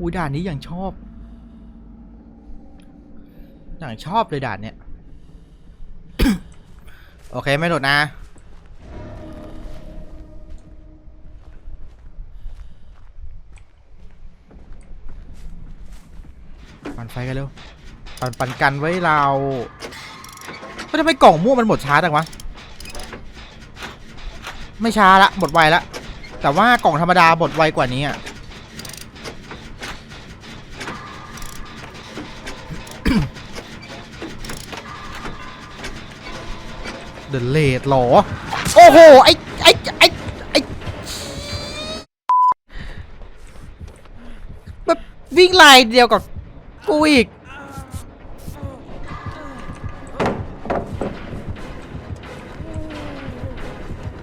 อุ้ยด่านนี้อย่างชอบ อย่างชอบเลยด่านเนี้ย โอเคไม่หลุดนะ ปันไฟกันเร็ว ปันปันกันไว้เราเฮ้ยทำไมกล่องม่วงมันหมดช้าจังวะ ไม่ช้าละ หมดไวละ แต่ว่ากล่องธรรมดาหมดไวกว่านี้อะ เดอะเลดหรอ โอ้โห ไอ้ ไอ้ ไอ้ไอ้แบบวิ่งไลน์เดียวกับกูอีก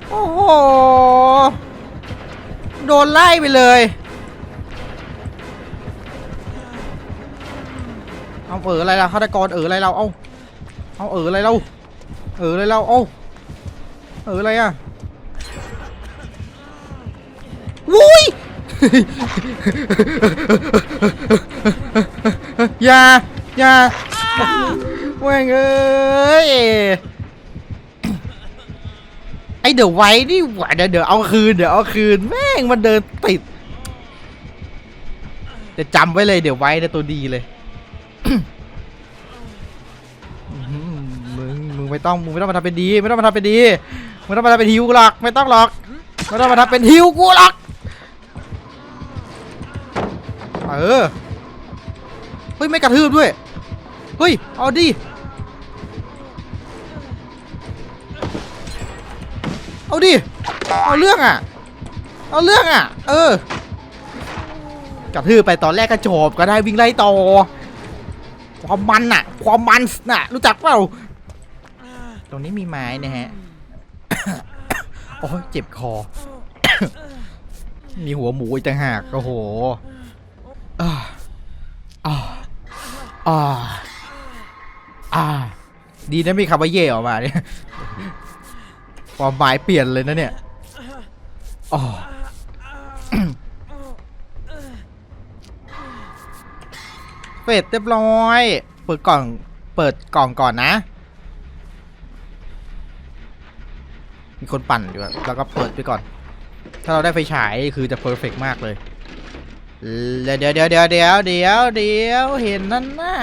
โอ้โห โดนไล่ไปเลยเอาเอออะไรล่ะฆาตกรเอออะไรเราเอาเอาเอออะไรเรา เอออะไรเราเอาเอออะไรอะวุ้ยอย่าอย่าแม่งเอ้ยไอเดี๋ยวไว้นี่หว่าเดี๋ยวเดี๋ยวเอาคืนเดี๋ยวเอาคืนแม่งมันเดินติดจะจำไว้เลยเดี๋ยวไว้เนี่ยตัวดีเลย ไม่ต้องมึงไม่ต้องมาทำเป็นดี ไม่ต้องมาทำเป็นดีไม่ต้องมาทำเป็นฮิวกูหรอกไม่ต้องหรอกไม่ต้องมาทำเป็นฮิวกูหรอกเออเฮ้ยไม่กระทืบด้วยเฮ้ยเอาดิเอาดิเอาเรื่องอะเอาเรื่องอะ เออกระทืบไปตอนแรกก็จบก็ได้วิ่งไล่ต่อความมันน่ะ ความมันน่ะ รู้จักเปล่า ตรงนี้มีไม้นะฮะ โอ้ยเจ็บคอ มีหัวหมูอีกต่างหาก โอ้โหอ่าอ่าอ่าอ่าดีนะมีคำว่าเย่ออกมาเนี่ยความหมายเปลี่ยนเลยนะเนี่ยอ๋อเปิดเรียบร้อย เปิดกล่อง เปิดกล่องก่อนนะ มีคนปั่นอยู่แล้วก็เปิดไปก่อน ถ้าเราได้ไฟฉายคือจะเพอร์เฟกมากเลยเดี๋ยวเดี๋ยวเดี๋ยวเดี๋ยวเดี๋ยวเดี๋ยวเดี๋ยวเห็นนั่นน่ะ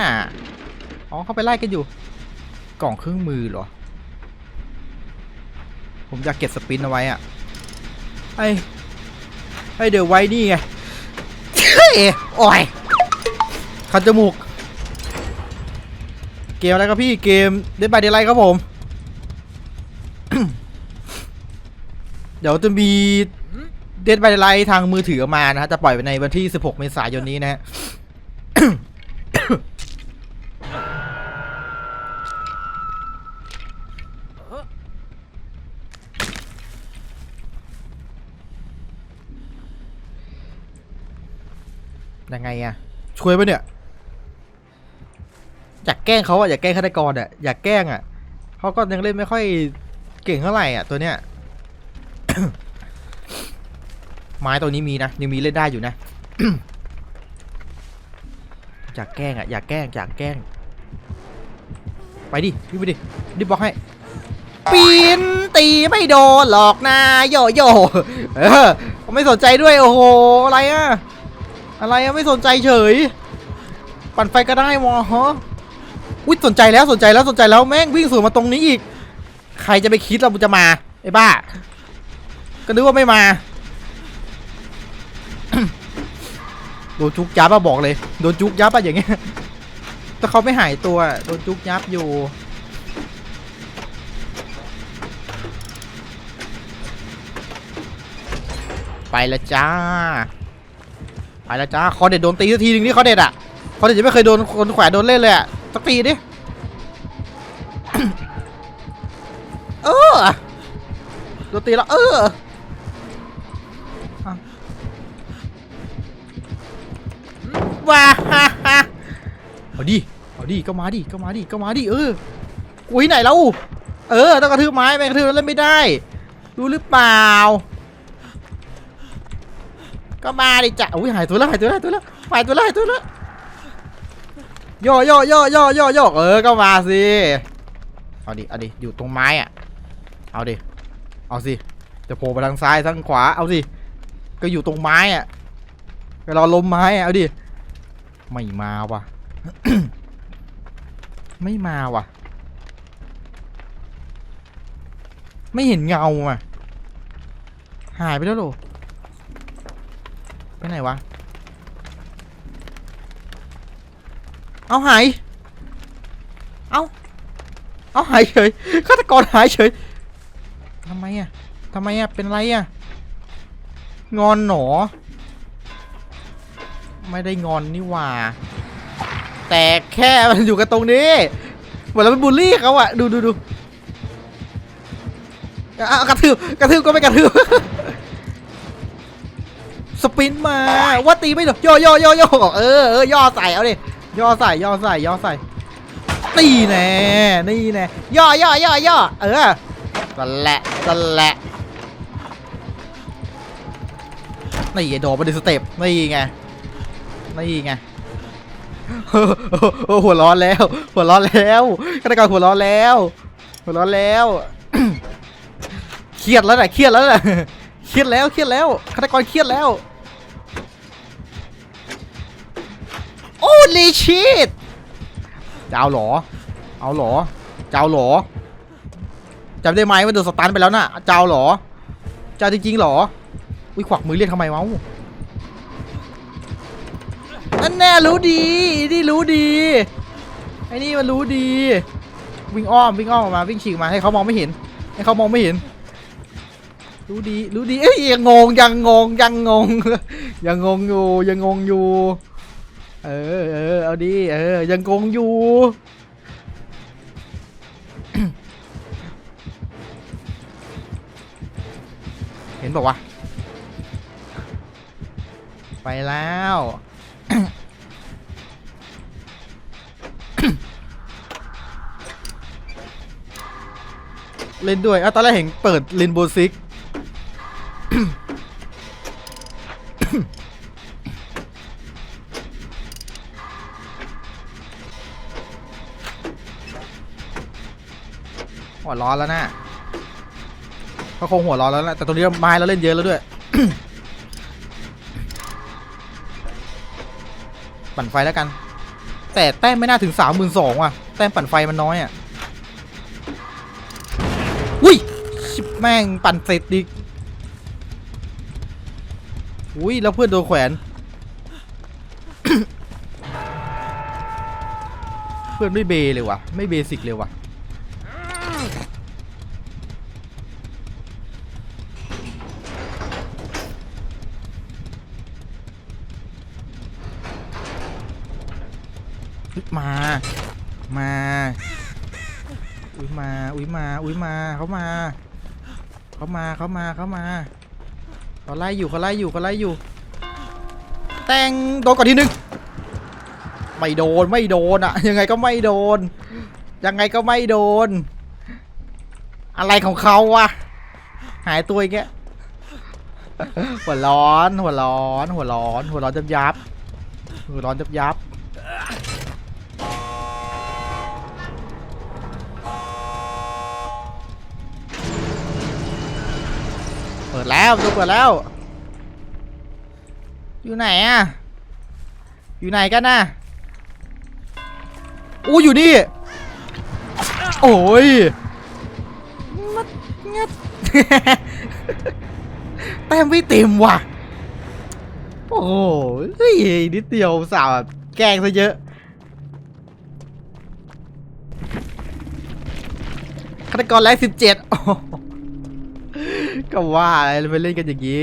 อ๋อเขาไปไล่กันอยู่ กล่องเครื่องมือเหรอ ผมอยากเก็บสปินเอาไว้อะไอ้ไอ้เดี๋ยวไว้นี่ไงเฮ้ยโอ้ยคันจมูก เกมอะไรครับพี่เกมเด d บายเด y ไลครับผม เดี๋ยวจะมีเด d บายไลท์ทางมือถือออกมานะฮะจะปล่อยไปในวันที่ 16 เมษายนนี้นะฮะยังไงอะช่วยปะเนี่ย อยากแกล้งเขาอะอยากแกล้งฆาตกรอะอยากแกล้งอะเขาก็ยังเล่นไม่ค่อยเก่งเท่าไหร่อะตัวเนี้ย ไม้ตัวนี้มีนะยังมีเล่นได้อยู่นะ อยากแกล้งอะอยากแกล้งอยากแกล้ง ไปดิพี่ไปดิดิบอกให้ปีนตีไม่โดนหรอกนะโยโย่เออไม่สนใจด้วยโอ้โหอะไรอะอะไรอะไม่สนใจเฉย ปั่นไฟก็ได้วะฮะอุ้ยสนใจแล้วสนใจแล้วสนใจแล้วแม่งวิ่งสวนมาตรงนี้อีก ใครจะไปคิดเราจะมาไอ้บ้า นึกว่าไม่มาโดนจุกยับอะบอกเลยโดนจุกยับอะอย่างเงี้ยแต่เขาไม่หายตัวโดนจุกยับอยู่ไปละจ้า ไปละจ้าคอเด็ดโดนตีสักทีหนึงนี่คอเด็ดอะคอเด็ดยังไม่เคยโดนคนแขวนโดนเล่นเลยอะสักทีดิเออโดนตีแล้วเออ ว้าฮ่าเอาดิ เอาดิ ก็มาดิ ก็มาดิ ก็มาดิ เออกูที่ไหนแล้ว เออ ต้องกระทืบไม้ไม่กระทืบแล้วเล่นไม่ได้ รู้หรือเปล่า ก็มาดิจ้ะอุ้ยหายตัวแล้วหายตัวแล้วหายตัวแล้วหายตัวแล้วหายตัวแล้วโยโยโยโยโยโยเออ ก็มาสิ เอาดิ เอาดิ อยู่ตรงไม้อะเอาดิ เอาสิ จะโผล่ไปทางซ้ายทางขวา เอาสิ ก็อยู่ตรงไม้อะก็รอลมไม้อะเอาดิ ไม่มาว่ะ ไม่มาว่ะ ไม่เห็นเงาอะ หายไปแล้วหรอไปไหนวะ เอาหาย เอาเอาหายเฉยฆาตกรหายเฉยทำไมอะทำไมอะ เป็นไรอะ งอนหนอ ไม่ได้งอนนี่หว่า แต่แค่มันอยู่กันตรงนี้เหมือนเราเป็นบูลลี่เขาอะดูดูดูอะกระทืบกระทืบก็ไม่กระทืบสปินมาว่าตีไม่โดนย่อย่อย่อย่อเออเออย่อใส่เอาดิย่อใส่ย่อใส่ย่อใส่ตีแน่นี่แน่ย่อย่อย่อย่อเออนั่นแหละนั่นแหละนี่ไงโดดไปดิสเต็ปนี่ไง นี่ไงเออเออเออหัวร้อนแล้ว หัวร้อนแล้วฆาตกรหัวร้อนแล้ว หัวร้อนแล้วเครียดแล้วนะเครียดแล้วนะเครียดแล้วเครียดแล้วฆาตกรเครียดแล้ว โอ้ลีชีตจะเอาหรอ เอาหรอจะเอาหรอจำได้ไหมว่าโดนสตันไปแล้วน่ะจะเอาหรอจะเอาจริงๆหรออุ้ยขวักมือเรียกทำไมวะ นั่นแน่รู้ดีนี่รู้ดี ไอ้นี่มันรู้ดี วิ่งอ้อมวิ่งอ้อมออกมาวิ่งฉีกมาให้เขามองไม่เห็น ให้เขามองไม่เห็น รู้ดีรู้ดีเอ้ยยังงงยังงงยังงงยังงงอยู่ยังงงอยู่เออเออเอาดีเออยังงงอยู่เห็นบอกว่าไปแล้ว เล่นด้วยอะตอนแรกเห็นเปิดลินโบซิกหัวร้อนแล้วนะก็คงหัวร้อนแล้วนะแต่ตรงนี้ไม้เราเล่นเยอะแล้วด้วย ปั่นไฟแล้วกัน แต่แต้มไม่น่าถึงสามหมื่นสองว่ะ แต้มปั่นไฟมันน้อยอะ อุ้ยชิบแม่งปั่นเสร็จดิอุ้ยแล้วเพื่อนโดนแขวน เพื่อนไม่เบเลยว่ะไม่เบสิกเลยว่ะมา มา อุ้ยมา อุ้ยมา อุ้ยมาเขามาเขามาเขามาเขามาเขาไล่อยู่เขาไล่อยู่เขาไล่อยู่ แตงโดนก่อนทีนึงไม่โดนไม่โดนอะยังไงก็ไม่โดน ยังไงก็ไม่โดน อะไรของเขาวะหายตัวอีกแกหัวร้อน หัวร้อน หัวร้อน หัวร้อนจับยับหัวร้อนจับยับ เปิดแล้วประตูเปิดแล้ว อยู่ไหนอะอยู่ไหนกันน่ะอู้อยู่นี่ โอ้ยมัดงัดแต้มไม่เต็มว่ะ โอ้โหเฮ้ยนิดเดียวสาวแกงซะเยอะฆาตกรแรกสิบเจ็ด ก็ว่าอะไรไปเล่นกันอย่างนี้